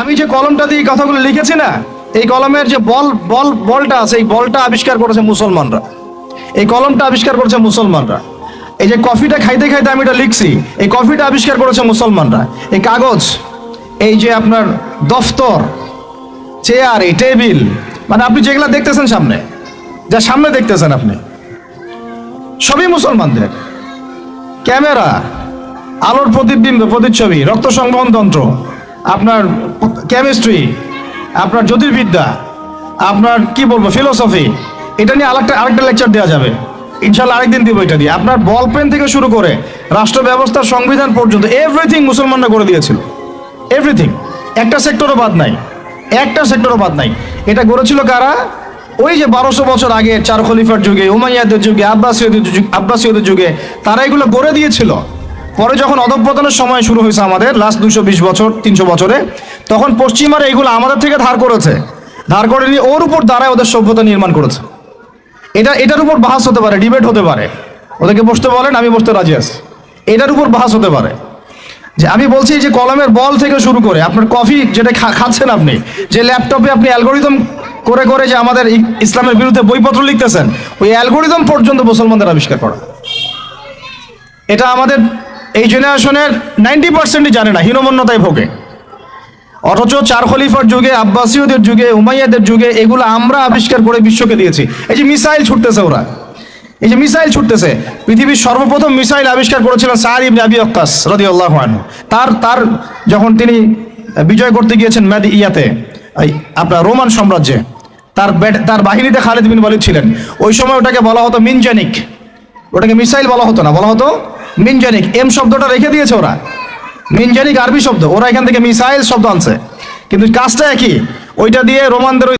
আমি যে কলমটা দিয়ে কথাগুলো লিখেছি না, এই কলমের যে বল বল, বলটা আছে, এই বলটা আবিষ্কার করেছে মুসলমানরা। এই কলমটা আবিষ্কার করেছে মুসলমানরা। এই যে কফিটা খাইতে খাইতে আমি এটা লিখছি, এই কফিটা আবিষ্কার করেছে মুসলমানরা। এই কাগজ, এই যে আপনার দফতর, চেয়ার, এই টেবিল মানে আপনি যেগুলা দেখতেছেন সামনে, যা সামনে দেখতেছেন আপনি, সবই মুসলমানদের। ক্যামেরা, আলোর প্রতিবিম্ব, প্রতিচ্ছবি, রক্ত সংবহন তন্ত্র আপনার কেমিস্ট্রি আপনার জ্যোতির্বিদ্যা, আপনার কি বলব ফিলোসফি এটা নিয়ে আরেকটা আরেকটা লেকচার দেওয়া যাবে। ইনশাল্লাহ আরেকদিন দিব এটা দিয়ে। আপনার বল পেন থেকে শুরু করে রাষ্ট্র ব্যবস্থার সংবিধান পর্যন্ত এভরিথিং মুসলমানরা করে দিয়েছিল। এভরিথিং একটা সেক্টরও বাদ নাই। একটা সেক্টরও বাদ নাই। এটা গড়েছিল কারা? ওই যে বারোশো বছর আগে চার খলিফার যুগে, উমাইয়াদের যুগে, আব্বাসীয়দের যুগে আব্বাসীয়দের যুগে, তারা এগুলো গড়ে দিয়েছিল। পরে যখন অধঃপতনের সময় শুরু হয়েছে আমাদের লাস্ট দুশো বিশ বছর, তিনশো বছরে, তখন পশ্চিমারা এগুলো আমাদের থেকে ধার করেছে। ধার করে নিয়ে ওর উপর দ্বারাই ওদের সভ্যতা নির্মাণ করেছে। এটা, এটার উপর বাহাস হতে পারে ডিবেট হতে পারে। ওদেরকে বসতে বলেন, আমি বসতে রাজি আছি। এটার উপর বাহাস হতে পারে। যে আমি বলছি যে কলমের বল থেকে শুরু করে, আপনার কফি যেটা খাচ্ছেন আপনি, যে ল্যাপটপে আপনি অ্যালগোরিদম করে করে যে আমাদের ইসলামের বিরুদ্ধে বইপত্র লিখতেছেন, ওই অ্যালগোরিদম পর্যন্ত মুসলমানদের আবিষ্কার করা। এটা আমাদের এই জেনারেশনের নাইনটি পার্সেন্টই জানে না, হীনমন্যতায় ভোগে। অথচ চার খলিফার যুগে, আব্বাসীয়দের যুগে, উমাইয়াদের যুগে, এগুলো আমরা আবিষ্কার করে বিশ্বকে দিয়েছি। এই যে মিসাইল ছুটতেছে ওরা। এই যে মিসাইল ছুটতেছে, পৃথিবীর সর্বপ্রথম মিসাইল আবিষ্কার করেছিলেন সার ইবনে আবি আক্কাস রাদিয়াল্লাহু আনহু। তার তার যখন তিনি বিজয় করতে গিয়েছেন ম্যাদি ইয়াতে আপনার রোমান সাম্রাজ্যে, তার ব্যাট, তার বাহিনীতে খালিদ বিন ওয়ালিদ ছিলেন। ওই সময় ওটাকে বলা হতো মিনজানিক। ওটাকে মিসাইল বলা হতো না, বলা হতো মিনজানিক এম শব্দটা রেখে দিয়েছে ওরা। মিনজানিক আরবি শব্দ, ওরা এখান থেকে মিসাইল শব্দ আনছে। কিন্তু কাজটা একই, ওইটা দিয়ে রোমানদের